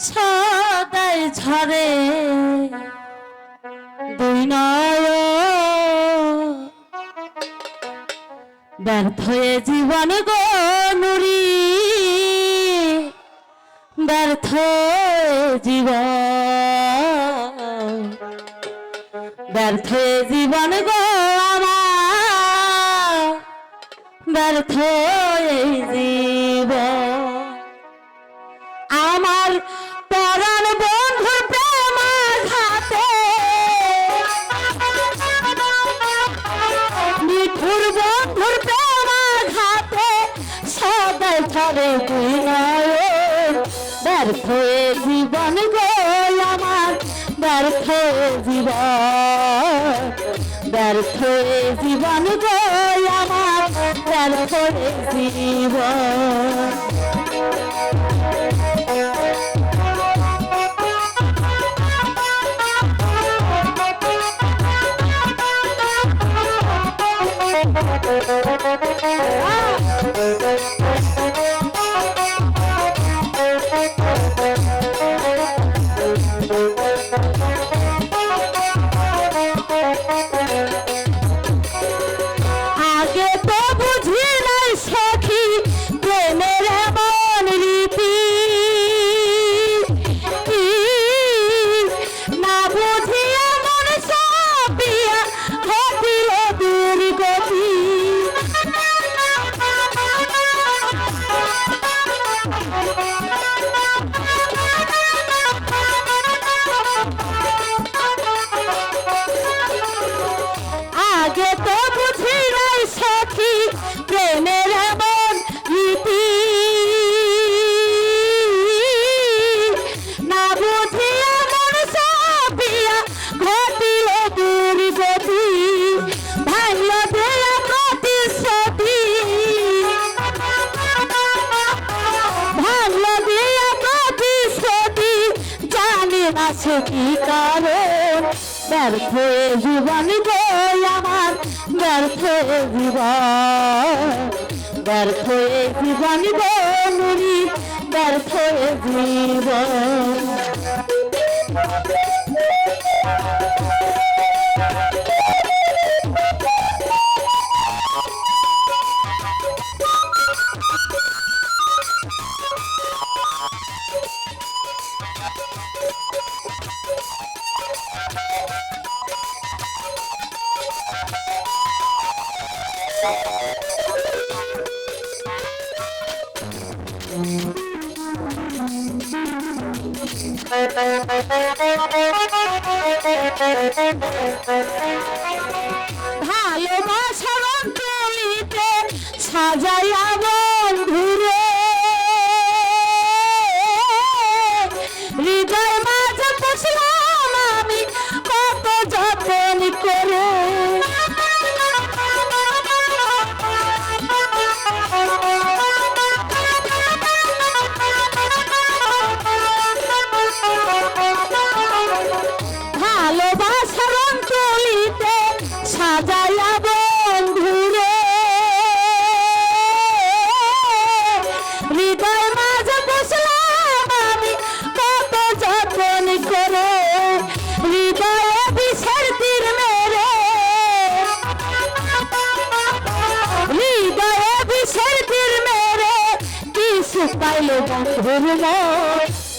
সদাই ঝরে। দুই নয় ব্যর্থ জীবন গো নুরি। ব্যর্থ জীবন। ব্যর্থ জীবন গো আমার। ব্যর্থ জীবন। আমার পরাণ বন্ধুর প্রেম ঘাতে মিঠুর বন্ধুর প্রেম ঘাতে সদাই ধরে ব্যর্থ জীবন গো আমার, ব্যর্থ জীবন। ব্যর্থ জীবন গো আমার, ব্যর্থ জীবন। আগে তো বুঝি নাই সখী প্রেমের এমন রীতি। না বুঝি এমন সবিয়া ঘটিল দুর্গতি ভাঙল দেয়া প্রতিশ্রুতি ভাঙল দেয়া প্রতিশ্রুতি জানি না সে কি কারণ? ব্যর্থ জীবন গো আমার। ব্যর্থ জীবন ব্যর্থ জীবন বলি ব্যর্থ জীবন Thank জীবন। ভালোবাসার সাজাইয়া কিছু পাইলে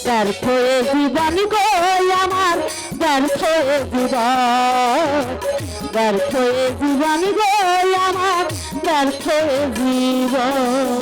ব্যর্থ জীবন গো আমার ব্যর্থ জীবন। ব্যর্থ জীবন গো আমার ব্যর্থ জীবন।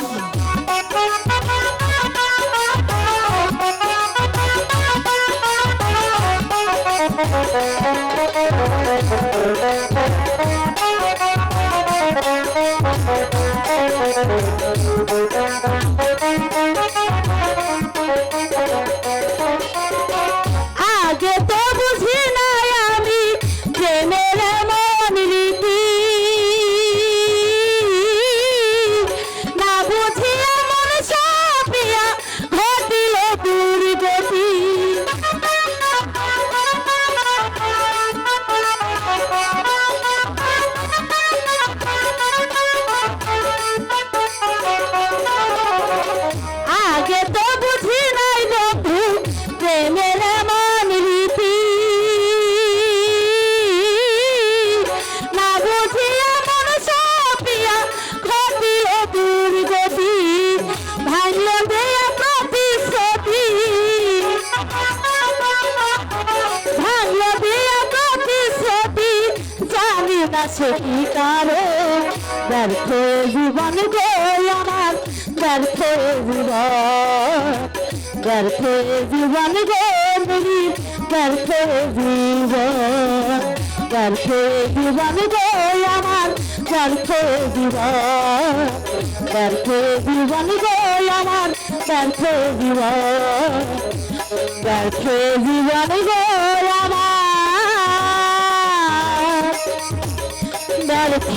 কি কারও ব্যর্থ জীবন গো আমার, ব্যর্থ জীবন। ব্যর্থ জীবন গো মেরি, ব্যর্থ জীবন। ব্যর্থ জীবন গো আমার, ব্যর্থ জীবন। ব্যর্থ জীবন গো আমার, ব্যর্থ জীবন। ব্যর্থ জীবন গো আমার ব্যর্থ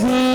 জীবন